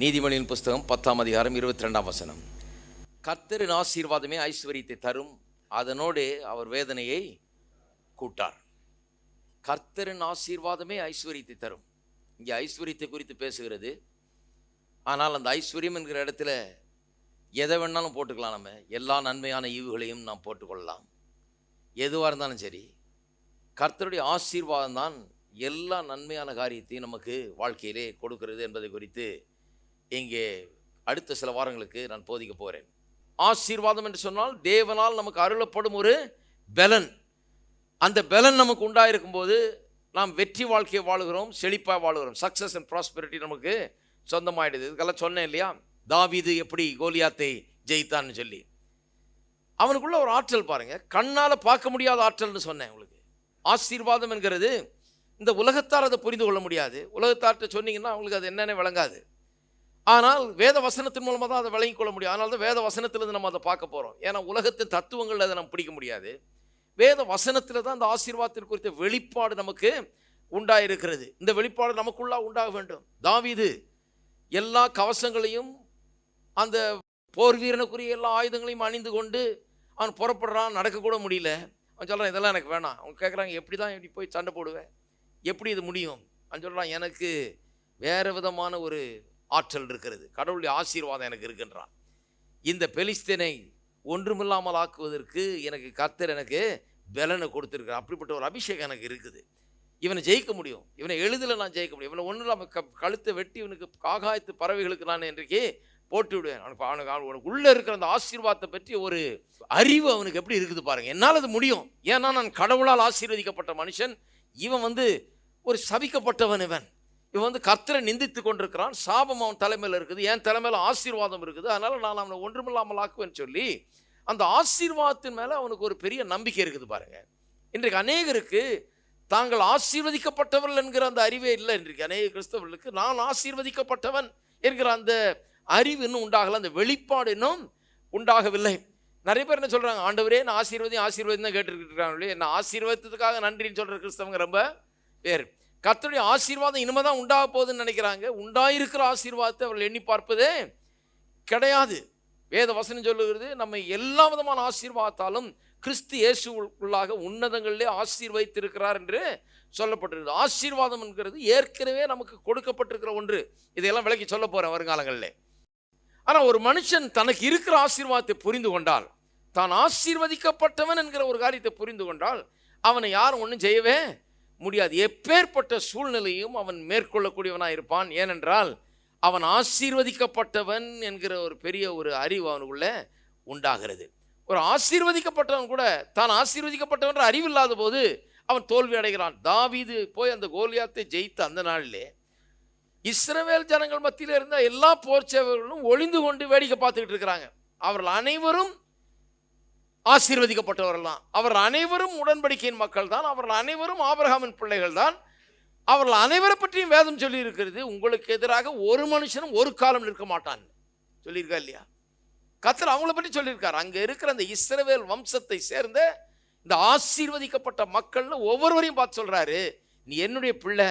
நீதிமொழியின் புஸ்தகம் பத்தாம் அதிகாரம் இருபத்தி ரெண்டாம் வசனம். கர்த்தரின் ஆசீர்வாதமே ஐஸ்வர்யத்தை தரும். அதனோடு அவர் வேதனையை கூட்டார். கர்த்தரின் ஆசீர்வாதமே ஐஸ்வர்யத்தை தரும். இங்கே ஐஸ்வர்யத்தை குறித்து பேசுகிறது. ஆனால் அந்த ஐஸ்வர்யம் என்கிற இடத்துல எதை வேணாலும் போட்டுக்கலாம் நம்ம. எல்லா நன்மையான ஈவுகளையும் நாம் போட்டுக்கொள்ளலாம். எதுவாக இருந்தாலும் சரி கர்த்தருடைய ஆசீர்வாதம் தான் எல்லா நன்மையான காரியத்தையும் நமக்கு வாழ்க்கையிலே கொடுக்கிறது என்பதை குறித்து இங்கே அடுத்த சில வாரங்களுக்கு நான் போதிக்க போகிறேன் ஆசீர்வாதம் என்று சொன்னால் தேவனால் நமக்கு அருளப்படும் ஒரு பலன். அந்த பலன் நமக்கு உண்டாயிருக்கும் போது நாம் வெற்றி வாழ்க்கையை வாழுகிறோம் செழிப்பாக வாழுகிறோம். சக்ஸஸ் அண்ட் ப்ராஸ்பெரிட்டி நமக்கு சொந்தமாயிடுது. இதுக்கெல்லாம் சொன்னேன் இல்லையா? தாவிது எப்படி கோலியாத்தை ஜெயித்தான்னு சொல்லி. அவனுக்குள்ள ஒரு ஆற்றல் பாருங்கள் கண்ணால் பார்க்க முடியாத ஆற்றல்னு சொன்னேன் உங்களுக்கு. ஆசீர்வாதம் என்கிறது இந்த உலகத்தார் அதை புரிந்து கொள்ள முடியாது. உலகத்தார்கிட்ட சொன்னீங்கன்னா அவங்களுக்கு அது என்னென்ன விளங்காது. ஆனால் வேத வசனத்தின் மூலமாக தான் அதை விளங்கிக் கொள்ள முடியும். அதனால தான் வேத வசனத்திலிருந்து நம்ம அதை பார்க்க போகிறோம் ஏன்னா உலகத்தின் தத்துவங்கள் அதை நம்ம பிடிக்க முடியாது. வேத வசனத்தில் தான் அந்த ஆசீர்வாதத்தின் குறித்த வெளிப்பாடு நமக்கு உண்டாயிருக்கிறது. இந்த வெளிப்பாடு நமக்குள்ளா உண்டாக வேண்டும். தாவிது எல்லா கவசங்களையும் அந்த போர் வீரனுக்குரிய எல்லா ஆயுதங்களையும் அணிந்து கொண்டு அவன் புறப்படுறான் நடக்கக்கூட முடியல. அவன் சொல்கிறான் இதெல்லாம் எனக்கு வேணாம். அவங்க கேட்குறாங்க எப்படி தான் இப்படி போய் சண்டை போடுவேன் எப்படி இது முடியும்? அவன் சொல்கிறான் எனக்கு வேறு விதமான ஒரு ஆற்றல் இருக்கிறது. கடவுளுடைய ஆசீர்வாதம் எனக்கு இருக்குன்றான். இந்த பெலிஸ்தீனை ஒன்றுமில்லாமல் ஆக்குவதற்கு எனக்கு கர்த்தர் எனக்கு பலனை கொடுத்துருக்கிறார். அப்படிப்பட்ட ஒரு அபிஷேகம் எனக்கு இருக்குது. இவனை ஜெயிக்க முடியும். இவனை எளிதில் நான் ஜெயிக்க முடியும். இவனை ஒன்றும் இல்லாமல் க கழுத்தை வெட்டி இவனுக்கு காகாயத்து பறவைகளுக்கு நான் இன்றைக்கு போட்டு விடுவேன். அவனுக்கு அவனுக்கு அவனுக்கு உள்ளே இருக்கிற அந்த ஆசீர்வாதத்தை பற்றி ஒரு அறிவு அவனுக்கு எப்படி இருக்குது பாருங்கள் என்னால் அது முடியும். ஏன்னா நான் கடவுளால் ஆசீர்வதிக்கப்பட்ட மனுஷன். இவன் வந்து ஒரு சபிக்கப்பட்டவன் இவன். இவன் வந்து கர்த்தரை நிந்தித்து கொண்டிருக்கிறான். சாபம் அவன் தலைமையில் இருக்குது. என் தலைமையில் ஆசீர்வாதம் இருக்குது. அதனால் நான் அவனை ஒன்றுமில்லாமல் ஆக்குவேன்னு சொல்லி அந்த ஆசீர்வாதத்தின் மேலே அவனுக்கு ஒரு பெரிய நம்பிக்கை இருக்குது பாருங்கள் இன்றைக்கு அநேகருக்கு தாங்கள் ஆசீர்வதிக்கப்பட்டவர்கள் என்கிற அந்த அறிவே இல்லை. இன்றைக்கு அநேக கிறிஸ்தவர்களுக்கு நான் ஆசீர்வதிக்கப்பட்டவன் என்கிற அந்த அறிவு இன்னும் உண்டாகலை. அந்த வெளிப்பாடு இன்னும் உண்டாகவில்லை. நிறைய பேர் என்ன சொல்கிறாங்க ஆண்டவரே நான் ஆசீர்வதி ஆசீர்வதி தான் கேட்டுக்கிட்டு என்ன ஆசீர்வாதத்துக்காக நன்றின்னு சொல்கிற கிறிஸ்தவங்க ரொம்ப பேர் கர்த்தருடைய ஆசீர்வாதம் இனிமே தான் உண்டாக போகுதுன்னு நினைக்கிறாங்க. உண்டாயிருக்கிற ஆசீர்வாதத்தை அவர்கள் எண்ணி பார்ப்பதே கிடையாது. வேத வசனம் சொல்லுகிறது நம்ம எல்லா விதமான ஆசீர்வாதத்தாலும் கிறிஸ்து இயேசுக்குள்ளாக உன்னதங்களிலே ஆசீர்வதித்திருக்கிறார் என்று சொல்லப்பட்டிருக்குது ஆசீர்வாதம் என்கிறது ஏற்கனவே நமக்கு கொடுக்கப்பட்டிருக்கிற ஒன்று. இதையெல்லாம் விளக்கி சொல்ல போகிறேன் வருங்காலங்களில். ஆனால் ஒரு மனுஷன் தனக்கு இருக்கிற ஆசீர்வாதத்தை புரிந்து கொண்டால் தான் ஆசீர்வதிக்கப்பட்டவன் என்கிற ஒரு காரியத்தை புரிந்து கொண்டால் அவனை யாரும் ஒன்றும் செய்யவே முடியாது. எப்பேற்பட்ட சூழ்நிலையும் அவன் மேற்கொள்ளக்கூடியவனாக இருப்பான். ஏனென்றால் அவன் ஆசீர்வதிக்கப்பட்டவன் என்கிற ஒரு பெரிய ஒரு அறிவு அவனுக்குள்ள உண்டாகிறது. ஒரு ஆசீர்வதிக்கப்பட்டவன் கூட தான் ஆசீர்வதிக்கப்பட்டவன்ற அறிவில்லாத போது அவன் தோல்வி அடைகிறான். தாவீது போய் அந்த கோலியாத்தை ஜெயித்த அந்த நாளிலே இஸ்ரவேல் ஜனங்கள் மத்தியில் இருந்த எல்லா போர் சேவர்களும் ஒளிந்து கொண்டு வேடிக்கை பார்த்துக்கிட்டு இருக்கிறாங்க. அவர்கள் அனைவரும் ஆசீர்வதிக்கப்பட்டவர்கள் அவர் அவர்கள் அனைவரும் உடன்படிக்கையின் மக்கள் தான் அவர்கள் அனைவரும் ஆபரகாமின் பிள்ளைகள் தான் அவர்கள் அனைவரை பற்றியும் வேதம் சொல்லி இருக்கிறது உங்களுக்கு எதிராக ஒரு மனுஷனும் ஒரு காலம் நிற்க மாட்டான். சொல்லியிருக்கா இல்லையா? கத்தர் அவங்கள பற்றி சொல்லியிருக்கார். அங்கே இருக்கிற அந்த இஸ்ரவேல் வம்சத்தை சேர்ந்த இந்த ஆசீர்வதிக்கப்பட்ட மக்கள்னு ஒவ்வொருவரையும் பார்த்து சொல்கிறாரு நீ என்னுடைய பிள்ளை.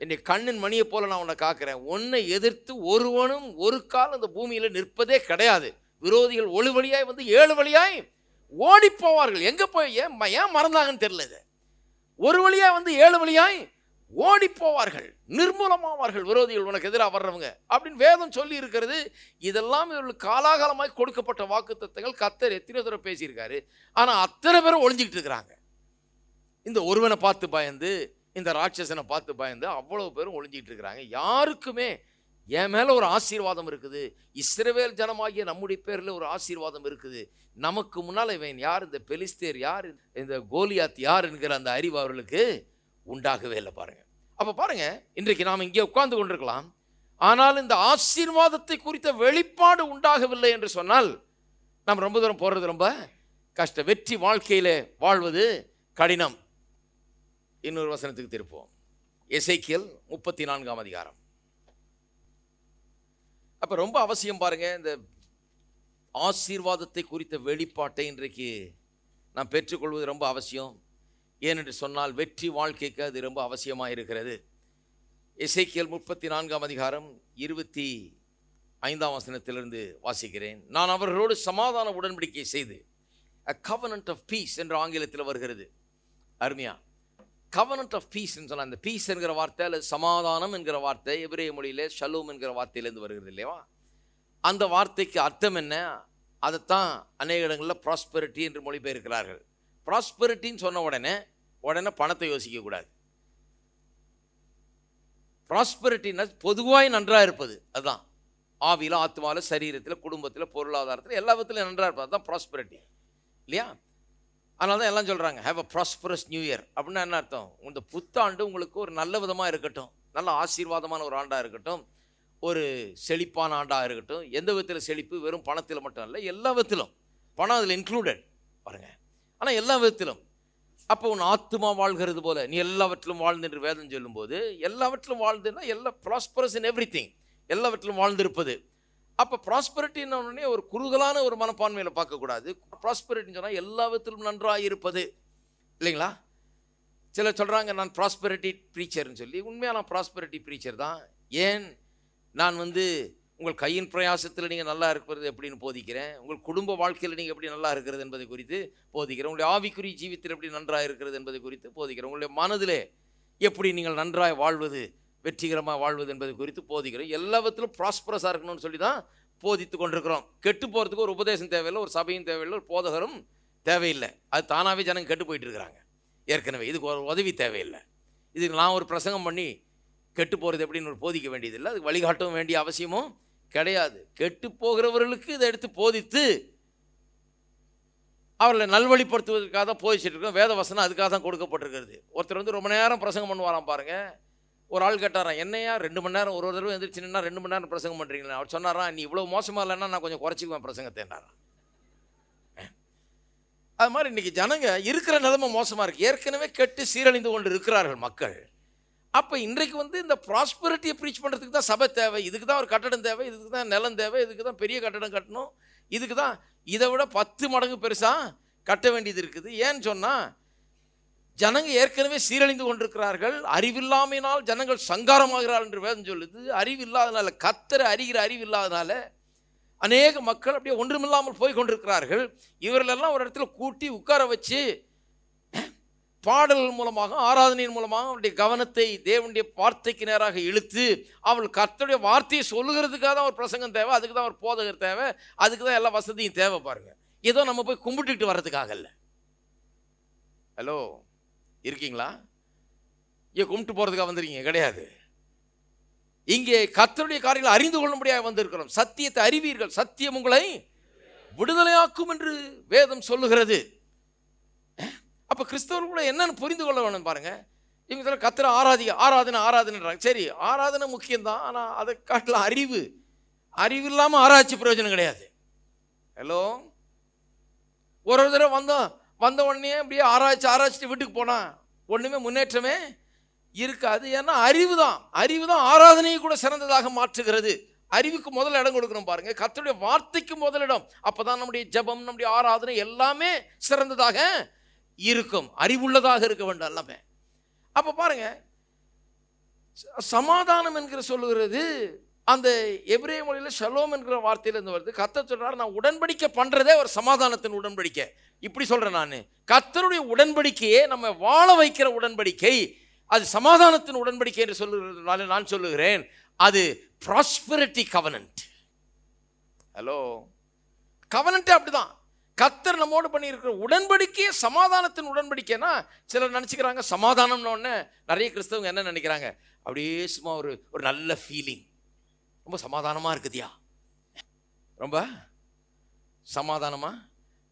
என்னை கண்ணின் மணியை போல நான் உன்னை காக்கிறேன். உன்னை எதிர்த்து ஒருவனும் ஒரு கால் அந்த பூமியில் நிற்பதே கிடையாது. விரோதிகள் ஒளி வழியாய் வந்து ஏழு வழியாய் ஓடி போவார்கள் எங்கே போய் ஏன் ஏன் மறந்தாங்கன்னு தெரியல இது. ஒரு வழியாக வந்து ஏழு வழியாய் ஓடி போவார்கள் நிர்மூலமாவார்கள் விரோதிகள் உனக்கு எதிராக வர்றவங்க. அப்படின்னு வேதம் சொல்லி இருக்கிறது. இதெல்லாம் இவர்களுக்கு காலாகாலமாய் கொடுக்கப்பட்ட வாக்குத்தத்தங்கள். கத்தர் எத்தனை தடவை பேசியிருக்காரு. ஆனால் அத்தனை பேரும் ஒளிஞ்சிக்கிட்டு இருக்கிறாங்க. இந்த ஒருவனை பார்த்து பயந்து இந்த ராட்சசனை பார்த்து பயந்து அவ்வளவு பேரும் ஒளிஞ்சிக்கிட்டு இருக்கிறாங்க. யாருக்குமே என் மேலே ஒரு ஆசீர்வாதம் இருக்குது. இஸ்ரவேல் ஜனமாகிய நம்முடைய பேரில் ஒரு ஆசீர்வாதம் இருக்குது. நமக்கு முன்னால் இவன் யார்? இந்த பெலிஸ்தேர் யார்? இந்த கோலியாத் யார் என்கிற அந்த அறிவு அவர்களுக்கு உண்டாகவே இல்லை பாருங்கள் அப்போ பாருங்கள் இன்றைக்கு நாம் இங்கே உட்கார்ந்து கொண்டிருக்கலாம். ஆனால் இந்த ஆசீர்வாதத்தை குறித்த வெளிப்பாடு உண்டாகவில்லை என்று சொன்னால் நாம் ரொம்ப தூரம் போகிறது ரொம்ப கஷ்டம் வெற்றி வாழ்க்கையில் வாழ்வது கடினம். இன்னொரு வசனத்துக்கு திருப்போம் எசைக்கியல் முப்பத்தி நான்காம் அதிகாரம். அப்போ ரொம்ப அவசியம் பாருங்கள் இந்த ஆசீர்வாதத்தை குறித்த வெளிப்பாட்டை இன்றைக்கு நாம் பெற்றுக்கொள்வது ரொம்ப அவசியம். ஏனென்று சொன்னால் வெற்றி வாழ்க்கைக்கு அது ரொம்ப அவசியமாக இருக்கிறது. இசைக்கியல் முப்பத்தி நான்காம் அதிகாரம் இருபத்தி ஐந்தாம் வசனத்திலிருந்து வாசிக்கிறேன். நான் அவர்களோடு சமாதான உடன்படிக்கை செய்து அ கவனன்ட் ஆஃப் பீஸ் என்று ஆங்கிலத்தில் வருகிறது. அருமையா? Covenant ஆஃப் பீஸ்ன்னு சொன்ன அந்த பீஸ் என்கிற வார்த்தை அல்லது சமாதானம் என்கிற வார்த்தை எபிரே மொழியிலே ஷலூம் என்கிற வார்த்தையிலேருந்து வருகிறது இல்லையா? அந்த வார்த்தைக்கு அர்த்தம் என்ன? அதைத்தான் அநேக இடங்களில் ப்ராஸ்பெரிட்டி என்று மொழிபெயர்க்கிறார்கள். ப்ராஸ்பெரிட்டின்னு சொன்ன உடனே உடனே பணத்தை யோசிக்கக்கூடாது ப்ராஸ்பெரிட்டின்னா பொதுவாக நன்றாக இருப்பது. அதுதான். ஆவியில் ஆத்மாவில் சரீரத்தில் குடும்பத்தில் பொருளாதாரத்தில் எல்லா விதத்திலும் நன்றாக இருப்பது. அதுதான் ப்ராஸ்பெரிட்டி இல்லையா? அதனால தான் எல்லாம் சொல்கிறாங்க have a prosperous new year அப்படின்னா என்ன அர்த்தம்? இந்த புத்தாண்டு உங்களுக்கு ஒரு நல்ல விதமாக இருக்கட்டும். நல்ல ஆசீர்வாதமான ஒரு ஆண்டாக இருக்கட்டும். ஒரு செழிப்பான ஆண்டாக இருக்கட்டும். எந்த விதத்தில் செழிப்பு? வெறும் பணத்தில் மட்டும் இல்லை எல்லா விதத்திலும். பணம் அதில் இன்க்ளூடட் பாருங்க. ஆனால் எல்லா விதத்திலும். அப்போ உன் ஆத்மா வாழ்கிறது போல நீ எல்லாவற்றிலும் வாழ்ந்து என்று வேதம் சொல்லும்போது எல்லாவற்றிலும் வாழ்ந்துன்னா எல்லா ப்ராஸ்பரஸ் இன் எவ்ரி திங் எல்லாவற்றிலும் வாழ்ந்திருப்பது. அப்போ ப்ராஸ்பரிட்டின்னு உடனே ஒரு குறுகலான ஒரு மனப்பான்மையில் பார்க்கக்கூடாது. ப்ராஸ்பரிட்டின்னு சொன்னால் எல்லா விதத்திலும் நன்றாக இருப்பது இல்லைங்களா? சிலர் சொல்கிறாங்க நான் ப்ராஸ்பரிட்டி ப்ரீச்சர்னு சொல்லி. உண்மையாக நான் ப்ராஸ்பரிட்டி ப்ரீச்சர் தான். ஏன்? நான் வந்து உங்கள் கையின் பிரயாசத்தில் நீங்கள் நல்லா இருக்கிறது எப்படின்னு போதிக்கிறேன். உங்கள் குடும்ப வாழ்க்கையில் நீங்கள் எப்படி நல்லா இருக்கிறது என்பதை குறித்து போதிக்கிறேன். உங்களுடைய ஆவிக்குரிய ஜீவித்தில் எப்படி நன்றாக இருக்கிறது என்பதை குறித்து போதிக்கிறேன். உங்களுடைய மனதிலே எப்படி நீங்கள் நன்றாக வாழ்வது வெற்றிகரமாக வாழ்வது என்பது குறித்து போதிக்கிறோம். எல்லாவற்றிலும் ப்ராஸ்பரஸாக இருக்கணும்னு சொல்லி தான் போதித்து கொண்டிருக்கிறோம். கெட்டு போகிறதுக்கு ஒரு உபதேசம் தேவையில்லை ஒரு சபையும் தேவையில்லை ஒரு போதகரும் தேவையில்லை. அது தானாகவே ஜனங்க கெட்டு போயிட்டு இருக்கிறாங்க. ஏற்கனவே இதுக்கு ஒரு உதவி தேவையில்லை. இதுக்கு நான் ஒரு பிரசங்கம் பண்ணி கெட்டு போகிறது எப்படின்னு ஒரு போதிக்க வேண்டியதில்லை. அதுக்கு வழிகாட்டவும் வேண்டிய அவசியமும் கிடையாது. கெட்டு போகிறவர்களுக்கு இதை எடுத்து போதித்து அவர்களை நல்வழிப்படுத்துவதற்காக தான் போதிச்சுட்டு இருக்கோம். வேத வசனம் அதுக்காக தான் கொடுக்கப்பட்டிருக்கிறது. ஒருத்தர் வந்து ரொம்ப நேரம் பிரசங்கம் பண்ணுவாராம் பாருங்கள் ஒரு ஆள் கேட்டாராம் என்னையா ரெண்டு மணி நேரம் ஒரு ஒரு தடவை எந்திரிச்சுன்னா ரெண்டு மணி நேரம் பிரசங்கம் பண்ணுறீங்களா அவர் சொன்னாராம் நீ இவ்வளோ மோசமாக இல்லைன்னா நான் கொஞ்சம் குறைச்சிக்குவேன் பிரசங்கத்தேன்டாராம் அது மாதிரி இன்றைக்கி ஜனங்க இருக்கிற நிலைமை மோசமாக இருக்குது ஏற்கனவே கெட்டு சீரழிந்து கொண்டு இருக்கிறார்கள் மக்கள். அப்போ இன்றைக்கு வந்து இந்த ப்ராஸ்பரிட்டியை ப்ரீச் பண்ணுறதுக்கு தான் சபை தேவை. இதுக்கு தான் ஒரு கட்டடம் தேவை. இதுக்கு தான் நிலம் தேவை. இதுக்கு தான் பெரிய கட்டடம் கட்டணும். இதுக்கு தான் இதை விட பத்து மடங்கு பெருசாக கட்ட வேண்டியது இருக்குது. ஏன்னு சொன்னால் ஜனங்க ஏற்கனவே சீரழிந்து கொண்டிருக்கிறார்கள். அறிவில்லாமையினால் ஜனங்கள் சங்காரமாகிறார்கள் என்று வேதம் சொல்லுது. அறிவு இல்லாதனால கத்தரை அறிகிற அறிவு இல்லாதனால அநேக மக்கள் அப்படியே ஒன்றுமில்லாமல் போய் கொண்டிருக்கிறார்கள். இவர்களெல்லாம் ஒரு இடத்துல கூட்டி உட்கார வச்சு பாடல்கள் மூலமாக ஆராதனையின் மூலமாக அவருடைய கவனத்தை தேவனுடைய வார்த்தைக்கு நேராக இழுத்து அவள் கர்த்தருடைய வார்த்தையை சொல்லுகிறதுக்காக தான் ஒரு பிரசங்கம் தேவை அதுக்கு தான் ஒரு போதகர் தேவை அதுக்கு தான் எல்லா வசதியும் தேவை பாருங்கள் ஏதோ நம்ம போய் கும்பிட்டுக்கிட்டு வர்றதுக்காக இல்லை ஹலோ. இருக்கீங்களா? இங்கே கும்பிட்டு போகிறதுக்காக வந்துருக்கீங்க. கிடையாது. இங்கே கத்தருடைய காரியங்களை அறிந்து கொள்ளும்படியாக வந்திருக்கிறோம். சத்தியத்தை அறிவீர்கள். சத்தியம் உங்களை விடுதலையாக்கும் என்று வேதம் சொல்லுகிறது. அப்போ கிறிஸ்தவர்கள் கூட என்னன்னு புரிந்து கொள்ள வேணும் பாருங்கள் இவங்க சொல்ல கத்திர ஆராதி ஆராதனை ஆராதனைன்றாங்க சரி ஆராதனை முக்கியம்தான். ஆனால் அதை காட்டில் அறிவு அறிவு இல்லாமல் ஆராய்ச்சி பிரயோஜனம் கிடையாது. ஹலோ ஒரு ஒரு தடவை வந்தோம் வந்த உடனே அப்படியே ஆராய்ச்சி ஆராய்ச்சிட்டு வீட்டுக்கு போனால் ஒன்றுமே முன்னேற்றமே இருக்காது. ஏன்னா அறிவு தான் அறிவு தான் ஆராதனையை கூட சிறந்ததாக மாற்றுகிறது. அறிவுக்கு முதல் இடம் கொடுக்கணும் பாருங்க. கத்தருடைய வார்த்தைக்கு முதலிடம் அப்பதான் நம்முடைய ஜெபம் நம்முடைய ஆராதனை எல்லாமே சிறந்ததாக இருக்கும். அறிவுள்ளதாக இருக்க வேண்டும் எல்லாமே. அப்போ பாருங்க சமாதானம் என்கிற சொல்லுகிறது அந்த எபிரேய மொழியில் ஷலோம் என்கிற வார்த்தையிலேருந்து வருது. கத்தர் சொல்கிறார் நான் உடன்படிக்கை பண்ணுறதே ஒரு சமாதானத்தின் உடன்படிக்கை. இப்படி சொல்கிறேன் நான். கத்தருடைய உடன்படிக்கையே நம்ம வாழ வைக்கிற உடன்படிக்கை. அது சமாதானத்தின் உடன்படிக்கை என்று சொல்லுகிறதுனால நான் சொல்லுகிறேன். அது ப்ராஸ்பரிட்டி கவனன்ட் ஹலோ கவனன்ட்டே அப்படிதான். கத்தர் நம்மோடு பண்ணியிருக்கிற உடன்படிக்கையே சமாதானத்தின் உடன்படிக்கைனா சிலர் நினச்சிக்கிறாங்க சமாதானம்னு உடனே நிறைய கிறிஸ்தவங்க என்ன நினைக்கிறாங்க? அப்படியே சும்மா ஒரு ஒரு நல்ல ஃபீலிங் ரொம்ப சமாதானமாக இருக்குதியா? ரொம்ப சமாதானமாக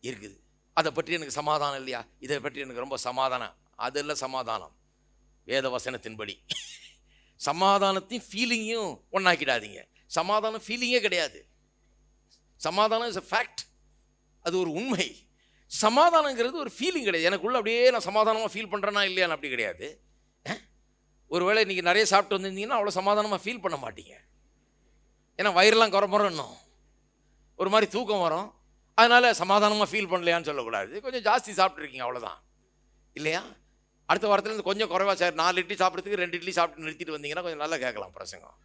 இருக்குது. அதை பற்றி எனக்கு சமாதானம் இல்லையா? இதை பற்றி எனக்கு ரொம்ப சமாதானம். அதில் சமாதானம். வேத வசனத்தின்படி. சமாதானத்தையும் ஃபீலிங்கையும் ஒன்றாக்கிடாதீங்க சமாதானம் ஃபீலிங்கே கிடையாது. சமாதானம் இஸ் அ ஃபேக்ட் அது ஒரு உண்மை. சமாதானங்கிறது ஒரு ஃபீலிங் கிடையாது. எனக்குள்ளே அப்படியே நான் சமாதானமாக ஃபீல் பண்ணுறேனா இல்லையான்னு அப்படி கிடையாது. ஒருவேளை இன்றைக்கி நிறைய சாப்பிட்டு வந்திருந்தீங்கன்னா அவ்வளோ சமாதானமாக ஃபீல் பண்ண மாட்டீங்க. ஏன்னா வயிறெல்லாம் குறமுறணும் ஒரு மாதிரி தூக்கம் வரும். அதனால் சமாதானமாக ஃபீல் பண்ணலையான்னு சொல்லக்கூடாது. கொஞ்சம் ஜாஸ்தி சாப்பிட்ருக்கீங்க அவ்வளோதான் இல்லையா? அடுத்த வாரத்துலேருந்து கொஞ்சம் குறைவா சார் நாலு இட்லி சாப்பிட்றதுக்கு ரெண்டு இட்லி சாப்பிட்டு நிறுத்திட்டு வந்தீங்கன்னா கொஞ்சம் நல்லா கேட்கலாம் பிரசங்கம்.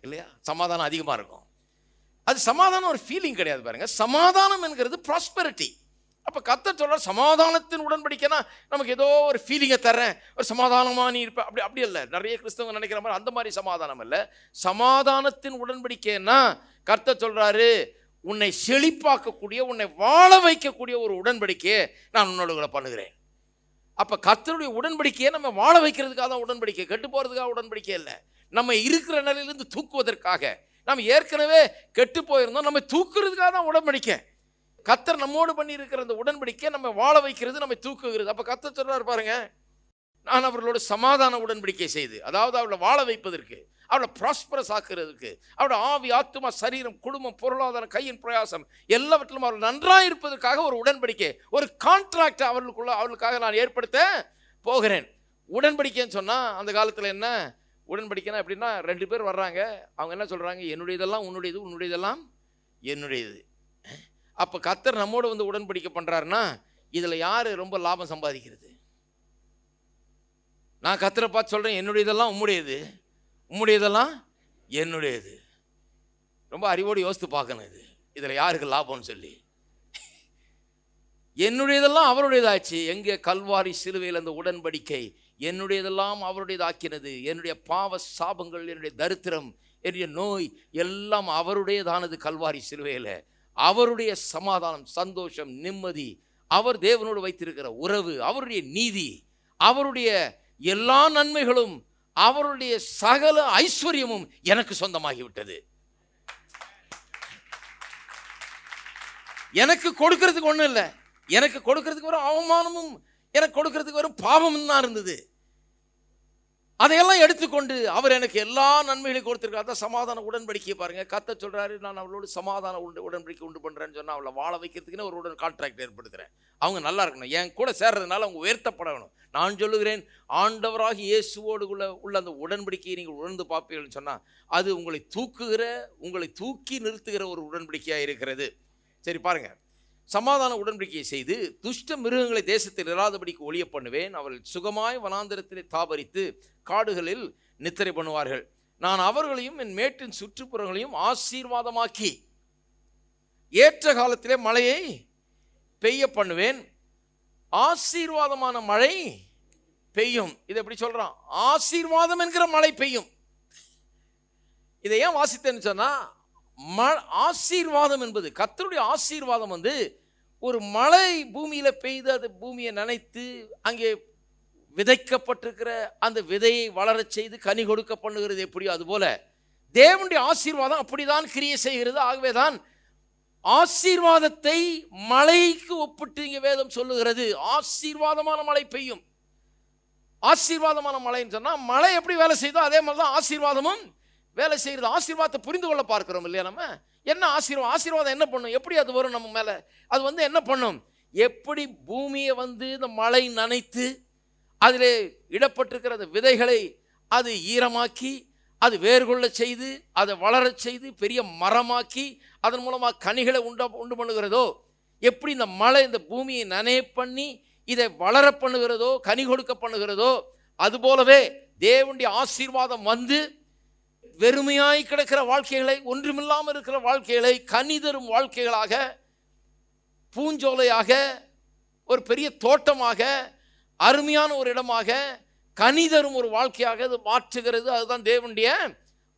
இல்லையா? சமாதானம் அதிகமாக இருக்கும். அது சமாதானம் ஒரு ஃபீலிங் கிடையாது பாருங்கள் சமாதானம் என்கிறது ப்ராஸ்பெரிட்டி அப்போ கத்த சொல்ற சமாதானத்தின் உடன்படிக்கைனா நமக்கு ஏதோ ஒரு ஃபீலிங்கை தர்றேன். ஒரு சமாதானமாக நீ இருப்ப. அப்படி அப்படி இல்லை நிறைய கிறிஸ்தவங்க நினைக்கிற மாதிரி அந்த மாதிரி சமாதானம் இல்லை. சமாதானத்தின் உடன்படிக்கைன்னா கர்த்த சொல்கிறாரு உன்னை செழிப்பாக்கக்கூடிய உன்னை வாழ வைக்கக்கூடிய ஒரு உடன்படிக்கையை நான் உன்னோட கூட பண்ணுகிறேன். அப்போ கர்த்தருடைய உடன்படிக்கையை நம்ம வாழ வைக்கிறதுக்காக தான் உடன்படிக்கை கெட்டு போகிறதுக்காக உடன்படிக்கை இல்லை. நம்ம இருக்கிற நிலையிலிருந்து தூக்குவதற்காக. நம்ம ஏற்கனவே கெட்டு போயிருந்தோம் நம்ம தூக்குறதுக்காக தான் உடன்படிக்கை. கத்தர் நம்மோடு பண்ணி இருக்கிற அந்த உடன்படிக்கை நம்ம வாழ வைக்கிறது நம்ம தூக்குகிறது. அப்போ கத்தர் சொல்றாரு பாருங்க நான் அவர்களோட சமாதான உடன்படிக்கை செய்து அதாவது அவளை வாழ வைப்பதற்கு அவளை ப்ராஸ்பரஸ் ஆக்குறதுக்கு அவளோட ஆவி ஆத்துமா சரீரம் குடும்பம் பொருளாதாரம் கையின் பிரயாசம் எல்லாவற்றிலும் அவர்கள் நன்றாக இருப்பதற்காக ஒரு உடன்படிக்கை ஒரு கான்ட்ராக்ட் அவர்களுக்குள்ள அவர்களுக்காக நான் ஏற்படுத்த போகிறேன். உடன்படிக்கைன்னு சொன்னால் அந்த காலத்தில் என்ன? உடன்படிக்கைனா எப்படின்னா ரெண்டு பேர் வர்றாங்க. அவங்க என்ன சொல்கிறாங்க என்னுடையதெல்லாம் உன்னுடையது உன்னுடையதெல்லாம் என்னுடையது. அப்போ கத்தர் நம்மோடு வந்து உடன்படிக்கை பண்ணுறாருன்னா இதில் யார் ரொம்ப லாபம் சம்பாதிக்கிறது? நான் கத்தரை பார்த்து சொல்கிறேன் என்னுடையதெல்லாம் உம்முடையது. உம்முடையதெல்லாம் என்னுடையது. ரொம்ப அறிவோடு யோசித்து பார்க்கணும் இது. இதில் யாருக்கு லாபம்னு சொல்லி. என்னுடையதெல்லாம் அவருடையதாச்சு. எங்கே? கல்வாரி சிலுவையில் அந்த உடன்படிக்கை. என்னுடையதெல்லாம் அவருடையதாக்கினது. என்னுடைய பாவ சாபங்கள் என்னுடைய தரித்திரம் என்னுடைய நோய் எல்லாம் அவருடையதானது கல்வாரி சிலுவையில். அவருடைய சமாதானம் சந்தோஷம் நிம்மதி அவர் தேவனோடு வைத்திருக்கிற உறவு அவருடைய நீதி அவருடைய எல்லா நன்மைகளும் அவருடைய சகல ஐஸ்வர்யமும் எனக்கு சொந்தமாகிவிட்டது. எனக்கு கொடுக்கறதுக்கு ஒன்றும் இல்லை. எனக்கு கொடுக்கறதுக்கு ஒரு அவமானமும் எனக்கு கொடுக்கறதுக்கு ஒரு பாவமும் தான் இருந்தது. அதையெல்லாம் எடுத்துக்கொண்டு அவர் எனக்கு எல்லா நன்மைகளையும் கொடுத்துருக்காரு. தான் சமாதான உடன்படிக்கையை பாருங்கள் கத்த சொல்கிறாரு நான் அவளோடு சமாதான உண்டு உடன்படிக்கை உண்டு பண்ணுறேன்னு சொன்னால் அவளை வாழ வைக்கிறதுக்குன்னு ஒரு உடன் கான்ட்ராக்ட் ஏற்படுத்துகிறேன் அவங்க நல்லா இருக்கணும். என் கூட சேர்றதுனால அவங்க உயர்த்தப்படணும். நான் சொல்லுகிறேன் ஆண்டவராக இயேசுவோடு உள்ள உள்ள அந்த உடன்படிக்கையை நீங்கள் உணர்ந்து பார்ப்பீங்கன்னு சொன்னால் அது உங்களை தூக்குகிற உங்களை தூக்கி நிறுத்துகிற ஒரு உடன்படிக்கையாக இருக்கிறது. சரி பாருங்கள் சமாதான உடன்படிக்கையை செய்து துஷ்ட மிருகங்களை தேசத்தில் இராதபடிக்கு ஒளிய பண்ணுவேன். அவர்கள் சுகமாய் வனாந்திரத்திலே தாபரித்து காடுகளில் நித்திரை பண்ணுவார்கள். நான் அவர்களையும் என் மேட்டின் சுற்றுப்புறங்களையும் ஆசீர்வாதமாக்கி ஏற்ற காலத்திலே மழையை பெய்ய பண்ணுவேன். ஆசீர்வாதமான மழை பெய்யும். இதை எப்படி சொல்கிறான் ஆசீர்வாதம் என்கிற மழை பெய்யும். இதை ஏன் வாசித்தேன்னு சொன்னால் ம ஆசீர்வாதம் என்பது கத்தருடைய ஆசீர்வாதம் வந்து ஒரு மழை பூமியில் பெய்து அது பூமியை நனைத்து அங்கே விதைக்கப்பட்டிருக்கிற அந்த விதையை வளரச் செய்து கனி கொடுக்க பண்ணுகிறது எப்படியோ அதுபோல தேவனுடைய ஆசீர்வாதம் அப்படிதான் கிரியை செய்கிறது. ஆகவே தான் ஆசீர்வாதத்தை மழைக்கு ஒப்பிட்டு இங்கே வேதம் சொல்லுகிறது. ஆசீர்வாதமான மழை பெய்யும். ஆசீர்வாதமான மழைன்னு சொன்னால் மழை எப்படி வேலை செய்தோ அதே மாதிரி தான் ஆசீர்வாதமும் வேலை செய்கிறது ஆசீர்வாதத்தை புரிந்து கொள்ள பார்க்குறோம் இல்லையா நம்ம? என்ன ஆசீர்வாதம் ஆசீர்வாதம் என்ன பண்ணும்? எப்படி அது வரும் நம்ம மேலே? அது வந்து என்ன பண்ணும்? எப்படி பூமியை வந்து இந்த மழை நனைத்து அதில் இடப்பட்டிருக்கிற அந்த விதைகளை அது ஈரமாக்கி அது வேர்கொள்ள செய்து அதை வளரச் செய்து பெரிய மரமாக்கி அதன் மூலமாக கனிகளை உண்ட உண்டு பண்ணுகிறதோ எப்படி இந்த மழை இந்த பூமியை நனைய பண்ணி இதை வளர பண்ணுகிறதோ கனி கொடுக்க பண்ணுகிறதோ அதுபோலவே தேவனுடைய ஆசீர்வாதம் வந்து வெறுமையாய் கிடக்கிற வாழ்க்கைகளை ஒன்றுமில்லாமல் இருக்கிற வாழ்க்கைகளை கனி தரும் வாழ்க்கைகளாக பூஞ்சோலையாக ஒரு பெரிய தோட்டமாக அருமையான ஒரு இடமாக கனி தரும் ஒரு வாழ்க்கையாக அது மாற்றுகிறது. அதுதான் தேவனுடைய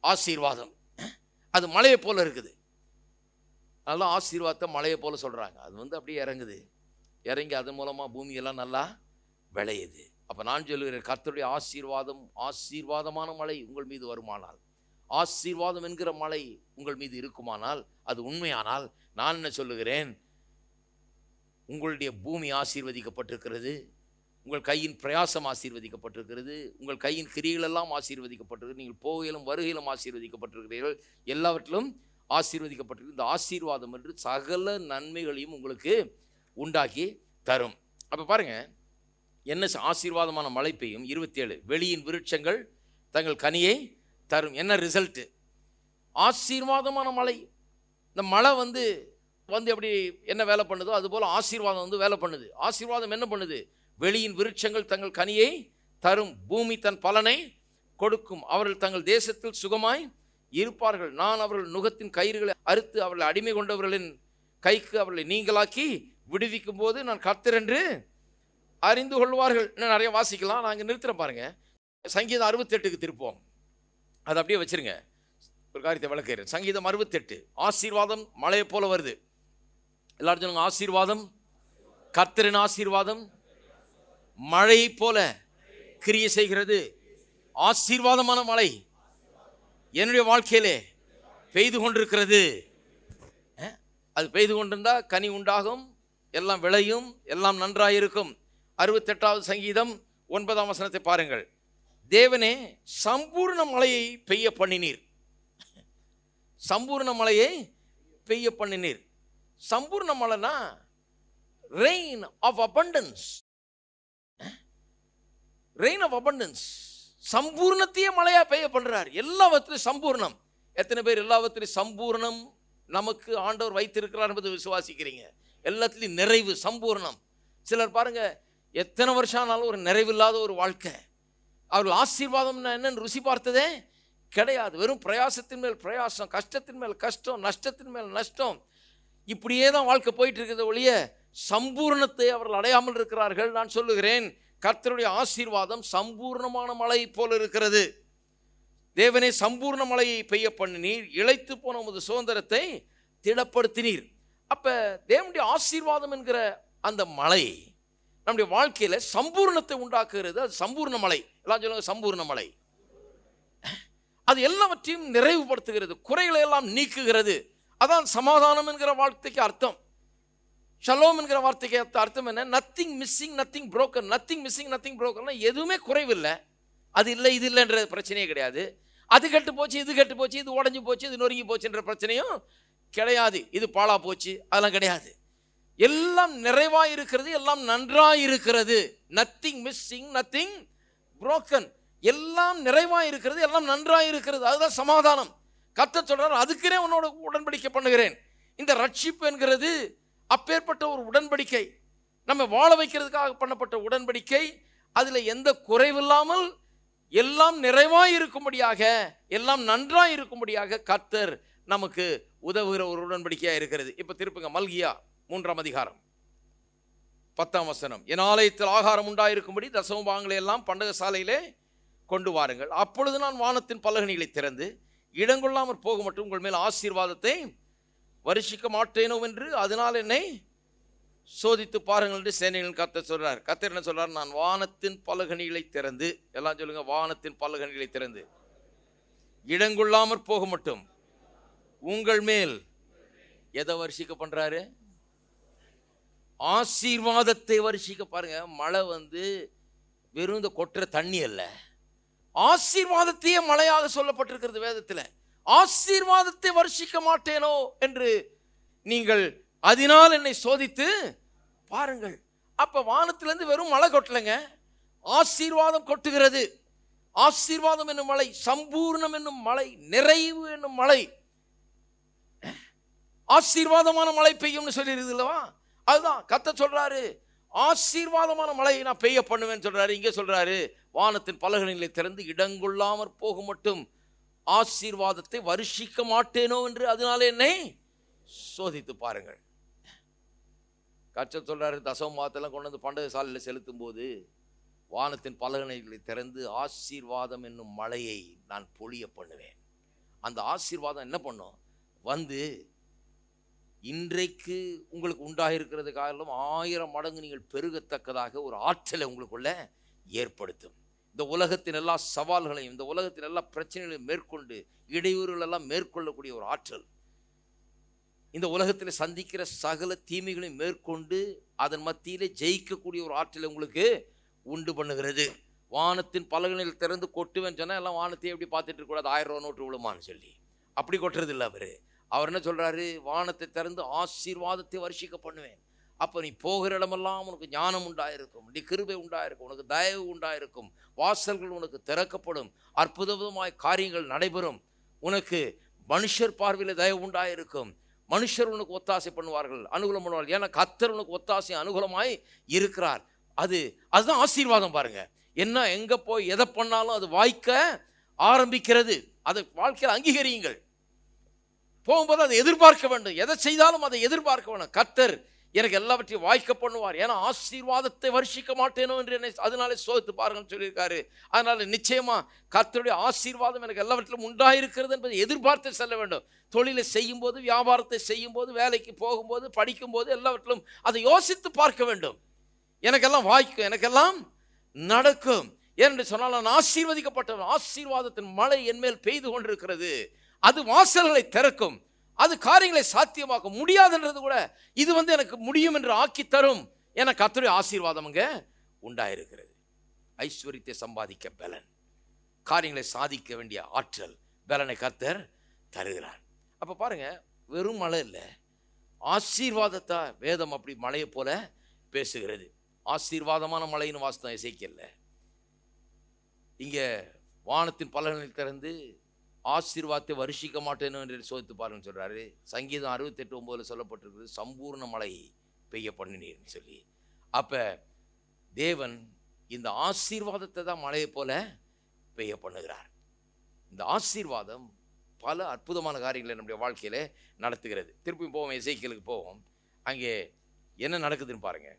ஆசீர்வாதம். அது மலையை போல இருக்குது. நல்லா ஆசீர்வாதத்தை மலையை போல சொல்கிறாங்க அது வந்து அப்படியே இறங்குது. இறங்கி அது மூலமாக பூமியெல்லாம் நல்லா விளையுது. அப்போ நான் சொல்லுகிறேன் கத்தருடைய ஆசீர்வாதம் ஆசீர்வாதமான மழை உங்கள் மீது வருமானால். ஆசீர்வாதம் என்கிற மழை உங்கள் மீது இருக்குமானால் அது உண்மையானால் நான் என்ன சொல்லுகிறேன்? உங்களுடைய பூமி ஆசீர்வதிக்கப்பட்டிருக்கிறது. உங்கள் கையின் பிரயாசம் ஆசீர்வதிக்கப்பட்டிருக்கிறது. உங்கள் கையின் கிரிகளெல்லாம் ஆசீர்வதிக்கப்பட்டிருக்கு நீங்கள் போகையிலும் வருகையிலும் ஆசீர்வதிக்கப்பட்டிருக்கிறீர்கள். எல்லாவற்றிலும் ஆசீர்வதிக்கப்பட்டிருக்கு இந்த ஆசீர்வாதம் என்று சகல நன்மைகளையும் உங்களுக்கு உண்டாக்கி தரும். அப்போ பாருங்க என்ன ச- ஆசீர்வாதமான மழை பெய்யும் இருபத்தேழு வெளியின் விருட்சங்கள் தங்கள் கனியை தரும். என்ன ரிசல்ட்டு ஆசீர்வாதமான மழை. இந்த மழை வந்து வந்து எப்படி என்ன வேலை பண்ணுதோ அதுபோல் ஆசீர்வாதம் வந்து வேலை பண்ணுது. ஆசீர்வாதம் என்ன பண்ணுது? வெளியின் விருட்சங்கள் தங்கள் கனியை தரும். பூமி தன் பலனை கொடுக்கும். அவர்கள் தங்கள் தேசத்தில் சுகமாய் இருப்பார்கள். நான் அவர்கள் நுகத்தின் கயிறுகளை அறுத்து அவர்களை அடிமை கொண்டவர்களின் கைக்கு அவர்களை நீங்களாக்கி விடுவிக்கும் போது நான் கத்திரென்று என்று அறிந்து கொள்வார்கள். இன்னும் நிறைய வாசிக்கலாம். நாங்கள் நிறுத்துகிறேன் பாருங்கள் சங்கீதம் அறுபத்தெட்டுக்கு திருப்போம் அதை அப்படியே வச்சிருங்க. ஒரு காரியத்தை விளக்குறேன் சங்கீதம் அறுபத்தெட்டு. ஆசீர்வாதம் மழையை போல வருது. எல்லாரும் சொல்லுங்க ஆசீர்வாதம் கர்த்தரின் ஆசீர்வாதம் மழை போல கிரியை செய்கிறது. ஆசீர்வாதமான மழை என்னுடைய வாழ்க்கையிலே பெய்து கொண்டிருக்கிறது. அது பெய்து கொண்டிருந்தால் கனி உண்டாகும் எல்லாம் விளையும் எல்லாம் நன்றாயிருக்கும். அறுபத்தெட்டாவது சங்கீதம் ஒன்பதாம் வசனத்தை பாருங்கள். தேவனே சம்பூர்ண மழையை பெய்ய பண்ணினீர். சம்பூர்ண மழையை பெய்ய பண்ணினீர். சம்பூர்ண மழைனா rain of abundance rain of abundance சம்பூர்ணத்தையே மழையாக பெய்ய பண்ணுறார் எல்லாவற்றிலும் சம்பூர்ணம். எத்தனை பேர் எல்லாவற்றிலும் சம்பூர்ணம் நமக்கு ஆண்டவர் வைத்திருக்கிறார் என்பதை விசுவாசிக்கிறீங்க. எல்லாத்துலேயும் நிறைவு சம்பூர்ணம். சிலர் பாருங்கள் எத்தனை வருஷம் ஆனாலும் ஒரு நிறைவில்லாத ஒரு வாழ்க்கை. அவர்கள் ஆசீர்வாதம்னா என்னன்னு ருசி பார்த்ததே கிடையாது. வெறும் பிரயாசத்தின் மேல் பிரயாசம் கஷ்டத்தின் மேல் கஷ்டம் நஷ்டத்தின் மேல் நஷ்டம். இப்படியே தான் வாழ்க்கை போயிட்டு இருக்கிறத ஒழிய சம்பூர்ணத்தை அவர்கள் அடையாமல் இருக்கிறார்கள் நான் சொல்லுகிறேன். கர்த்தருடைய ஆசீர்வாதம் சம்பூர்ணமான மழை போல இருக்கிறது. தேவனே சம்பூர்ண மழையை பெய்ய பண்ணினீர் இழைத்து போன உமது சுதந்திரத்தை திடப்படுத்தினீர். அப்போ தேவனுடைய ஆசீர்வாதம் என்கிற அந்த மழை நம்முடைய வாழ்க்கையில் சம்பூர்ணத்தை உண்டாக்குகிறது. அது சம்பூர்ண மலை எல்லாம் சொல்லுங்க சம்பூர்ண மலை அது எல்லாவற்றையும் நிறைவுபடுத்துகிறது. குறைகளை எல்லாம் நீக்குகிறது. அதான் சமாதானம் என்கிற வார்த்தைக்கு அர்த்தம். ஷலோம் என்கிற வார்த்தைக்கு அர்த்தம் என்ன? Nothing missing nothing broken nothing missing nothing brokenனா எதுவுமே குறைவில்லை. அது இல்லை இது இல்லைன்ற பிரச்சனையே கிடையாது. அது கெட்டு போச்சு இது கெட்டு போச்சு இது உடஞ்சி போச்சு இது நொறுங்கி போச்சுன்ற பிரச்சனையும் கிடையாது. இது பாழா போச்சு. அதெல்லாம் கிடையாது. எல்லாம் நிறைவாக இருக்கிறது எல்லாம் நன்றாக இருக்கிறது நத்திங் மிஸ்ஸிங் நத்திங் புரோக்கன் எல்லாம் நிறைவாக இருக்கிறது எல்லாம் நன்றாக இருக்கிறது அதுதான் சமாதானம். கத்த சொல்கிறார் அதுக்குனே உன்னோட உடன்படிக்கை பண்ணுகிறேன். இந்த ரட்சிப்பு என்கிறது அப்பேற்பட்ட ஒரு உடன்படிக்கை. நம்ம வாழ வைக்கிறதுக்காக பண்ணப்பட்ட உடன்படிக்கை. அதில் எந்த குறைவில்லாமல் எல்லாம் நிறைவாக இருக்கும்படியாக எல்லாம் நன்றாக இருக்கும்படியாக கர்த்தர் நமக்கு உதவுகிற ஒரு உடன்படிக்கையாக இருக்கிறது. இப்போ திருப்புங்க மல்கியா. மூன்றாம் அதிகாரம். பத்தாம் வசனம். என் ஆலயத்தில் ஆகாரம் உண்டாயிருக்கும்படி தசமபாகங்களை எல்லாம் பண்டக சாலையிலே கொண்டு வாருங்கள். அப்பொழுது நான் வானத்தின் பலகணிகளை திறந்து இடங்கொள்ளாமற் போக மட்டும் உங்கள் மேல் ஆசீர்வாதத்தை வருஷிக்க மாட்டேனோ என்று அதனால் என்னை சோதித்து பாருங்கள் என்று சேனைகளின் கத்தர் சொல்கிறார் கத்தர் என்ன சொல்கிறார் நான் வானத்தின் பலகணிகளை திறந்து எல்லாம் சொல்லுங்கள் வானத்தின் பலகணிகளை திறந்து இடங்கொள்ளாமற் போக மட்டும் உங்கள் மேல் எதை வருஷிக்க பண்ணுறாரு ஆசீர்வாதத்தை வரிசிக்க பாருங்க. மழை வந்து வெறும் இந்த கொட்டுற தண்ணி அல்ல. ஆசீர்வாதத்தையே மழையாக சொல்லப்பட்டிருக்கிறது வேதத்தில். ஆசீர்வாதத்தை வருஷிக்க மாட்டேனோ என்று நீங்கள் அதனால் என்னை சோதித்து பாருங்கள். அப்போ வானத்திலேருந்து வெறும் மழை கொட்டலைங்க. ஆசீர்வாதம் கொட்டுகிறது. ஆசீர்வாதம் என்னும் மழை சம்பூர்ணம் என்னும் மழை நிறைவு என்னும் மழை. ஆசீர்வாதமான மழை பெய்யும்னு சொல்லிடுது இல்லவா அதுதான் கத்த சொல்றாரு ஆசீர்வாதமான மழையை நான் பெய்ய பண்ணுவேன்னு சொல்றாரு. இங்கே சொல்றாரு வானத்தின் பலகணிகளை திறந்து இடங்கொள்ளாமற் போக மட்டும் ஆசீர்வாதத்தை வருஷிக்க மாட்டேனோ என்று அதனால என்னை சோதித்து பாருங்கள். கச்சம் சொல்றாரு தசவமாத்தெல்லாம் கொண்டு வந்து பண்டக சாலையில் செலுத்தும் போது வானத்தின் பலகனைகளை திறந்து ஆசீர்வாதம் என்னும் மழையை நான் பொழிய பண்ணுவேன். அந்த ஆசீர்வாதம் என்ன பண்ணும்? வந்து இன்றைக்கு உங்களுக்கு உண்டாகிருக்கிறது காரணம் ஆயிரம் மடங்கு நீங்கள் பெருகத்தக்கதாக ஒரு ஆற்றலை உங்களுக்குள்ள ஏற்படுத்தும். இந்த உலகத்தின் எல்லா சவால்களையும் இந்த உலகத்தின் எல்லா பிரச்சனைகளையும் மேற்கொண்டு இடையூறுகள் எல்லாம் மேற்கொள்ளக்கூடிய ஒரு ஆற்றல். இந்த உலகத்தில் சந்திக்கிற சகல தீமைகளையும் மேற்கொண்டு அதன் மத்தியிலே ஜெயிக்கக்கூடிய ஒரு ஆற்றலை உங்களுக்கு உண்டு பண்ணுகிறது. வானத்தின் பலகனில் திறந்து கொட்டுவேன்னு சொன்னால் எல்லாம் வானத்தையே எப்படி பார்த்துட்டு இருக்கக்கூடாது? ஆயிரம் ரூபா நோட்டு விழுமான்னு சொல்லி. அப்படி கொட்டுறது இல்லை அவர். அவர் என்ன சொல்கிறாரு வானத்தை திறந்து ஆசீர்வாதத்தை வருஷிக்க பண்ணுவேன். அப்போ நீ போகிற இடமெல்லாம் உனக்கு ஞானம் உண்டாயிருக்கும். நீ கிருபை உண்டாயிருக்கும். உனக்கு தயவு உண்டாயிருக்கும். வாசல்கள் உனக்கு திறக்கப்படும். அற்புதமாய் காரியங்கள் நடைபெறும். உனக்கு மனுஷர் பார்வையில் தயவு உண்டாயிருக்கும். மனுஷர் உனக்கு ஒத்தாசை பண்ணுவார்கள். அனுகூலம் பண்ணுவார்கள். ஏன்னா கத்தர் உனக்கு ஒத்தாசை அனுகூலமாய் இருக்கிறார். அது அதுதான் ஆசீர்வாதம் பாருங்கள் என்ன எங்கே போய் எதை பண்ணாலும் அது வாய்க்க ஆரம்பிக்கிறது. அதை வாழ்க்கையில் அங்கீகரியுங்கள். போகும்போது அதை எதிர்பார்க்க வேண்டும். எதை செய்தாலும் அதை எதிர்பார்க்க வேணும் கத்தர் எனக்கு எல்லாவற்றையும் வாய்க்க பண்ணுவார். ஏன்னா ஆசீர்வாதத்தை வருஷிக்க மாட்டேனோ என்று என்னை அதனாலே சோதித்து பாருங்கன்னு சொல்லியிருக்காரு. அதனால் நிச்சயமாக கத்தருடைய ஆசீர்வாதம் எனக்கு எல்லாவற்றிலும் உண்டாயிருக்கிறது என்பதை எதிர்பார்த்து செல்ல வேண்டும். தொழிலை செய்யும்போது வியாபாரத்தை செய்யும்போது வேலைக்கு போகும்போது படிக்கும்போது எல்லாவற்றிலும் அதை யோசித்து பார்க்க வேண்டும். எனக்கெல்லாம் வாய்க்கும் எனக்கெல்லாம் நடக்கும். ஏனென்று சொன்னால் நான் ஆசீர்வதிக்கப்பட்டவன். ஆசீர்வாதத்தின் மழை என்மேல் பெய்து கொண்டிருக்கிறது. அது வாசல்களை திறக்கும். அது காரியங்களை சாத்தியமாக்க முடியாதுன்றது கூட இது வந்து எனக்கு முடியும் என்று ஆக்கி தரும் என கர்த்தருடைய ஆசீர்வாதம் அங்கே உண்டாயிருக்கிறது. ஐஸ்வர்யத்தை சம்பாதிக்க பலன். காரியங்களை சாதிக்க வேண்டிய ஆற்றல் பலனை கர்த்தர் தருகிறார். அப்போ பாருங்க வெறும் மழை இல்லை ஆசீர்வாதத்தை வேதம் அப்படி மழையை போல பேசுகிறது. ஆசீர்வாதமான மழைன்னு வாஸ்தம் இசைக்கல இங்கே வானத்தின் பலனை திறந்து ஆசீர்வாதத்தை வருஷிக்க மாட்டேன்னு என்று சோதித்து பாருன்னு சொல்கிறாரு சங்கீதம் அறுபத்தெட்டு ஒம்போதில் சொல்லப்பட்டிருக்கிறது சம்பூர்ண மழை பெய்ய பண்ணினீர்னு சொல்லி. அப்போ தேவன் இந்த ஆசீர்வாதத்தை தான் மழையை போல பெய்ய பண்ணுகிறார். இந்த ஆசீர்வாதம் பல அற்புதமான காரியங்களை நம்முடைய வாழ்க்கையில் நடத்துகிறது. திருப்பியும் போவோம் இசைக்கலுக்கு போவோம். அங்கே என்ன நடக்குதுன்னு பாருங்கள்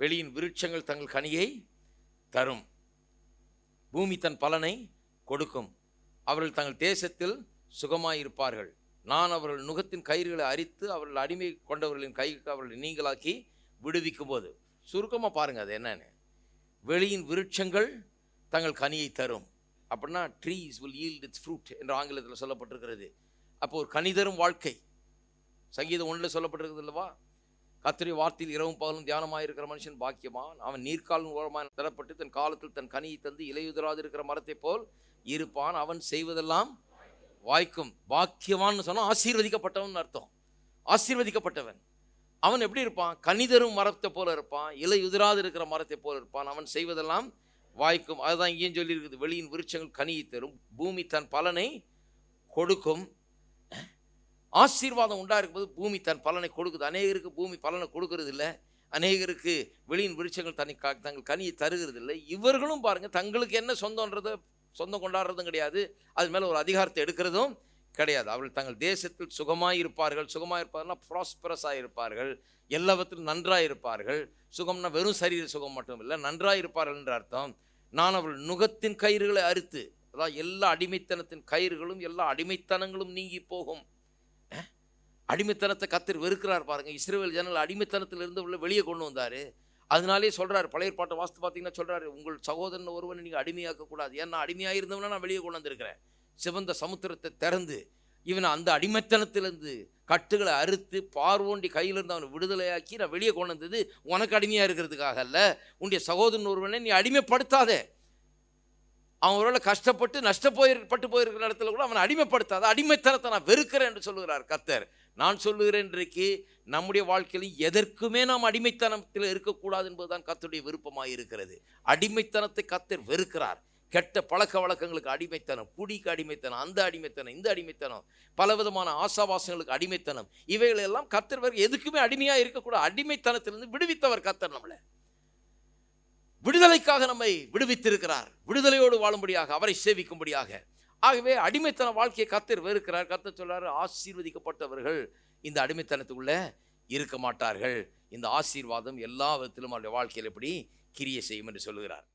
வெளியின் விருட்சங்கள் தங்கள் கனியை தரும். பூமி தன் பலனை கொடுக்கும். அவர்கள் தங்கள் தேசத்தில் சுகமாயிருப்பார்கள். நான் அவர்கள் நுகத்தின் கயிறுகளை அரித்து அவர்கள் அடிமை கொண்டவர்களின் கைக்கு அவர்களை நீங்களாக்கி விடுவிக்கும் போது சுருக்கமாக பாருங்கள் அது என்னன்னு. வெளியின் விருட்சங்கள் தங்கள் கனியை தரும். அப்படின்னா trees will yield its fruit என்று ஆங்கிலத்தில் சொல்லப்பட்டிருக்கிறது. அப்போ ஒரு கனி தரும் வாழ்க்கை. சங்கீதம் ஒன்றில் சொல்லப்பட்டிருக்கிறது அல்லவா? கத்திரி வார்த்தையில் இரவும் பகலும் தியானமாக இருக்கிற மனுஷன் பாக்கியமான் அவன் நீர்க்காலின் ஓரமாக தரப்பட்டு தன் காலத்தில் தன் கனியை தந்து இலையுதிராது இருக்கிற மரத்தைப் போல் இருப்பான். அவன் செய்வதெல்லாம் வாய்க்கும். பாக்கியவான்னு சொன்னால் ஆசீர்வதிக்கப்பட்டவன் அர்த்தம். ஆசீர்வதிக்கப்பட்டவன். அவன் எப்படி இருப்பான்? கனிதரும் மரத்தை போல இருப்பான். இலை உதிராது இருக்கிற மரத்தை போல இருப்பான். அவன் செய்வதெல்லாம் வாய்க்கும். அதுதான் இங்கேயும் சொல்லியிருக்குது. வெளியின் விருட்சங்கள் கனியை தரும். பூமி தன் பலனை கொடுக்கும். ஆசீர்வாதம் உண்டாக இருக்கும்போது பூமி தன் பலனை கொடுக்குது. அநேகருக்கு பூமி பலனை கொடுக்கறது இல்லை அநேகருக்கு வெளியின் விருட்சங்கள் தனி கா- தங்கள் கனியை தருகிறது இல்லை இவர்களும் பாருங்கள் தங்களுக்கு என்ன சொந்தன்றதை சொந்தம் கொண்டாடுறதும் கிடையாது. அது மேலே ஒரு அதிகாரத்தை எடுக்கிறதும் கிடையாது. அவர்கள் தங்கள் தேசத்தில் சுகமாக இருப்பார்கள் சுகமாக இருப்பார்கள்னா ப்ராஸ்பரஸாக இருப்பார்கள் எல்லாவற்றிலும் நன்றாக இருப்பார்கள் சுகம்னா வெறும் சரீர சுகம் மட்டும் இல்லை நன்றாக இருப்பார்கள் என்ற அர்த்தம். நான் அவள் நுகத்தின் கயிறுகளை அறுத்து அதாவது எல்லா அடிமைத்தனத்தின் கயிறுகளும் எல்லா அடிமைத்தனங்களும் நீங்கி போகும். அடிமைத்தனத்தை கத்தர் வெறுக்கிறார் பாருங்கள் இஸ்ரேல் ஜனல் அடிமைத்தனத்தில் இருந்து உள்ள வெளியே கொண்டு வந்தார். அதனாலே சொல்கிறார் பழைய பாட்டை வாஸ்து பார்த்தீங்கன்னா சொல்கிறார் உங்கள் சகோதரன் ஒருவனை நீங்கள் அடிமையாக்கக்கூடாது ஏன்னா அடிமையாக இருந்தவனா நான் வெளியே கொண்டு வந்திருக்கிறேன். சிவந்த சமுத்திரத்தை திறந்து இவனை அந்த அடிமைத்தனத்திலிருந்து கட்டுகளை அறுத்து பார்வோண்டி கையில் இருந்து அவனை விடுதலையாக்கி நான் வெளியே கொண்டு வந்தது உனக்கு அடிமையாக இருக்கிறதுக்காக அல்ல. உன்னுடைய சகோதரன் ஒருவனை நீ அடிமைப்படுத்தாதே. அவன் ஒருவேளை கஷ்டப்பட்டு பட்டு போயிருக்கிற இடத்துல கூட அவனை அடிமைப்படுத்தாத அடிமைத்தனத்தை நான் வெறுக்கிறேன் என்று சொல்லுகிறார் கத்தர். நான் சொல்லுகிறேன் இன்றைக்கு நம்முடைய வாழ்க்கையில் எதற்குமே நாம் அடிமைத்தனத்தில் இருக்கக்கூடாது என்பதுதான் கத்துடைய விருப்பமாக இருக்கிறது. அடிமைத்தனத்தை கத்தர் வெறுக்கிறார். கெட்ட பழக்க வழக்கங்களுக்கு அடிமைத்தனம் குடிக்கு அடிமைத்தனம் அந்த அடிமைத்தனம் இந்த அடிமைத்தனம் பலவிதமான ஆசாவாசங்களுக்கு அடிமைத்தனம் இவைகள் எல்லாம் வேறு எதுக்குமே அடிமையாக இருக்கக்கூடாது. அடிமைத்தனத்திலிருந்து விடுவித்தவர் கத்தர் நம்மளை. விடுதலைக்காக நம்மை விடுவித்திருக்கிறார். விடுதலையோடு வாழும்படியாக அவரை சேவிக்கும்படியாக. ஆகவே அடிமைத்தன வாழ்க்கையை கத்தர் வெறுக்கிறார். கத்தர் சொல்றாரு ஆசீர்வதிக்கப்பட்டவர்கள் இந்த அடிமைத்தனத்துக்குள்ளே இருக்க மாட்டார்கள். இந்த ஆசீர்வாதம் எல்லா விதத்திலும் அவருடைய வாழ்க்கையில் எப்படி கிரியை செய்யும் என்று சொல்லுகிறார்.